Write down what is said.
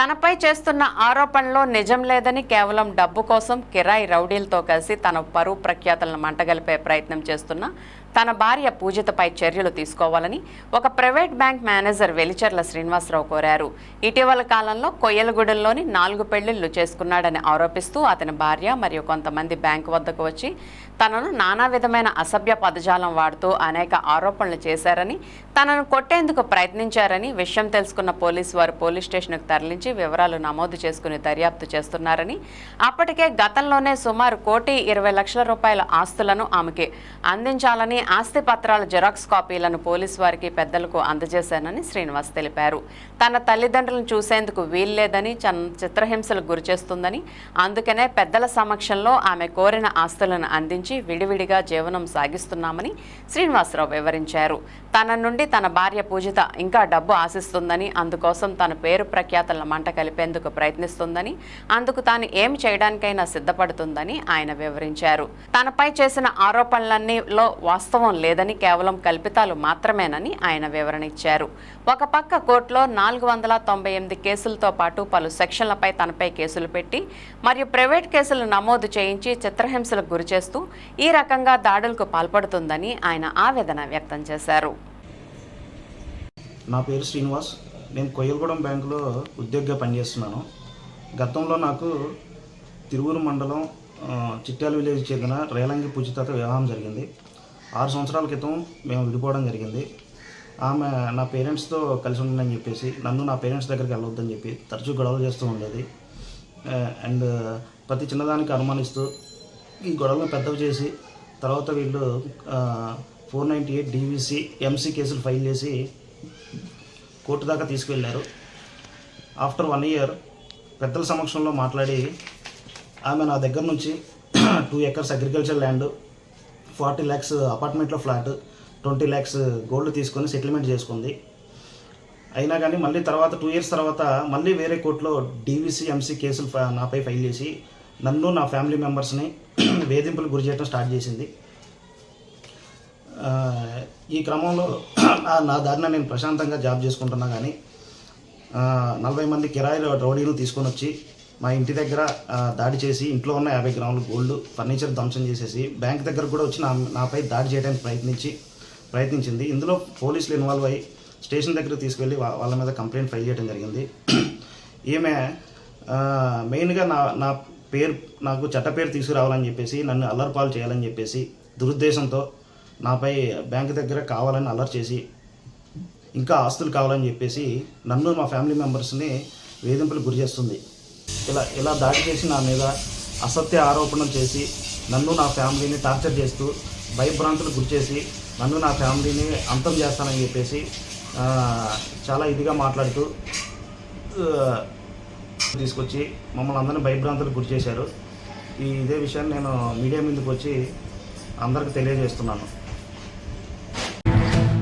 తనపై చేస్తున్న ఆరోపణలో నిజం లేదని కేవలం డబ్బు కోసం కిరాయి రౌడీలతో కలిసి తన పరువు ప్రఖ్యాతలను మంటగలిపే ప్రయత్నం చేస్తున్న తన భార్య పూజితపై చర్యలు తీసుకోవాలని ఒక private bank manager Velicherla Srinivasarao కోరారు. ఇటీవల కాలంలో కొయ్యలగూడెంలోని నాలుగు పెళ్ళిళ్ళు చేసుకున్నాడని ఆరోపిస్తూ అతని భార్య మరియు కొంతమంది బ్యాంకు వద్దకు వచ్చి తనను నానా విధమైన అసభ్య పదజాలం వాడుతూ అనేక ఆరోపణలు చేశారని తనను కొట్టేందుకు ప్రయత్నించారని విషయం తెలుసుకున్న పోలీసు వారు పోలీస్ స్టేషన్కు తరలించి వివరాలు నమోదు చేసుకుని దర్యాప్తు చేస్తున్నారని అప్పటికే గతంలోనే సుమారు కోటి ఇరవై లక్షల రూపాయల ఆస్తులను ఆమెకి అందించాలని ఆస్తి పత్రాల జెరాక్స్ కాపీలను పోలీసు వారికి పెద్దలకు అందజేశానని శ్రీనివాస్ తెలిపారు. తన తల్లిదండ్రులను చూసేందుకు వీల్లేదని చన్- చిత్రహింసలకు గురిచేస్తుందని అందుకనే పెద్దల సమక్షంలో ఆమె కోరిన ఆస్తులను అందించి విడివిడిగా జీవనం సాగిస్తున్నామని శ్రీనివాసరావు వివరించారు. తన నుండి తన భార్య పూజిత ఇంకా డబ్బు ఆశిస్తుందని అందుకోసం తన పేరు ప్రఖ్యాతల మంట కలిపేందుకు ప్రయత్నిస్తుందని అందుకు తాను ఏమి చేయడానికైనా సిద్ధపడుతుందని ఆయన వివరించారు. తనపై చేసిన ఆరోపణలన్నీలో వాస్తవం లేదని కేవలం కల్పితాలు మాత్రమేనని ఆయన వివరణ ఇచ్చారు ఒక పక్క కోర్టులో నాలుగు వందల తొంభై ఎనిమిది కేసులతో పాటు పలు సెక్షన్లపై తనపై కేసులు పెట్టి మరియు ప్రైవేట్ కేసులు నమోదు చేయించి చిత్రహింసలకు గురిచేస్తూ ఈ రకంగా దాడులకు పాల్పడుతుందని ఆయన ఆవేదన వ్యక్తం చేశారు. నా పేరు శ్రీనివాస్. నేను కొయ్యలగూడెం బ్యాంకులో ఉద్యోగిగా పనిచేస్తున్నాను. గతంలో నాకు తిరువురు మండలం ఆ, చిట్యాల విలేజ్ చెందిన రేలంగి పూజితతో వివాహం జరిగింది. ఆరు సంవత్సరాల క్రితం మేము విడిపోవడం జరిగింది. ఆమె నా పేరెంట్స్తో కలిసి ఉండని చెప్పేసి నన్ను నా పేరెంట్స్ దగ్గరికి వెళ్ళొద్దని చెప్పి తరచూ గొడవలు చేస్తూ ఉండేది. అండ్ ప్రతి చిన్నదానికి అనుమానిస్తూ ఈ గొడవలను పెద్దవి చేసి తర్వాత వీళ్ళు four ninety eight DVC MC కేసులు ఫైల్ చేసి కోర్టు దాకా తీసుకువెళ్ళారు ఆఫ్టర్ వన్ ఇయర్ పెద్దల సమక్షంలో మాట్లాడి ఆమె నా దగ్గర నుంచి two acres agriculture land forty lakhs అపార్ట్మెంట్లో ఫ్లాట్ ట్వంటీ ల్యాక్స్ గోల్డ్ తీసుకొని సెటిల్మెంట్ చేసుకుంది. అయినా కానీ మళ్ళీ తర్వాత టూ ఇయర్స్ తర్వాత మళ్ళీ వేరే కోర్టులో డీవీసీ ఎంసీ కేసులు నాపై ఫైల్ చేసి నన్ను నా ఫ్యామిలీ మెంబర్స్ని వేధింపులు గురి చేయడం స్టార్ట్ చేసింది. ఈ క్రమంలో నా- దారిన నేను ప్రశాంతంగా జాబ్ చేసుకుంటున్నా కానీ నలభై మంది కిరాయిలు రౌడీలు తీసుకొని వచ్చి మా ఇంటి దగ్గర దాడి చేసి ఇంట్లో ఉన్న యాభై గ్రాములు గోల్డ్ ఫర్నిచర్ ధ్వంసం చేసేసి బ్యాంక్ దగ్గర కూడా వచ్చి నా నాపై దాడి చేయడానికి ప్రయత్నించి ప్రయత్నించింది. ఇందులో పోలీసులు ఇన్వాల్వ్ అయ్యి స్టేషన్ దగ్గర తీసుకెళ్ళి వాళ్ళ మీద కంప్లైంట్ ఫైల్ చేయడం జరిగింది. ఈమె మెయిన్గా నా నా పేరు నాకు చట్ట పేరు తీసుకురావాలని చెప్పేసి నన్ను అల్లరిపాలు చేయాలని చెప్పేసి దురుద్దేశంతో నాపై బ్యాంక్ దగ్గర కావాలని అలర్ట్ చేసి ఇంకా ఆస్తులు కావాలని చెప్పేసి నన్ను మా ఫ్యామిలీ మెంబర్స్ని వేధింపులు గురి చేస్తుంది. ఇలా ఇలా దాడి చేసి నా మీద అసత్య ఆరోపణలు చేసి నన్ను నా ఫ్యామిలీని టార్చర్ చేస్తూ భయభ్రాంతులు గురి చేసి నన్ను నా ఫ్యామిలీని అంతం చేస్తానని చెప్పేసి చాలా ఇదిగా మాట్లాడుతూ తీసుకొచ్చి మమ్మల్ని అందరినీ భయభ్రాంతులకు గురి చేశారు. ఈ ఇదే విషయాన్ని నేను మీడియా ముందుకు వచ్చి అందరికి తెలియజేస్తున్నాను.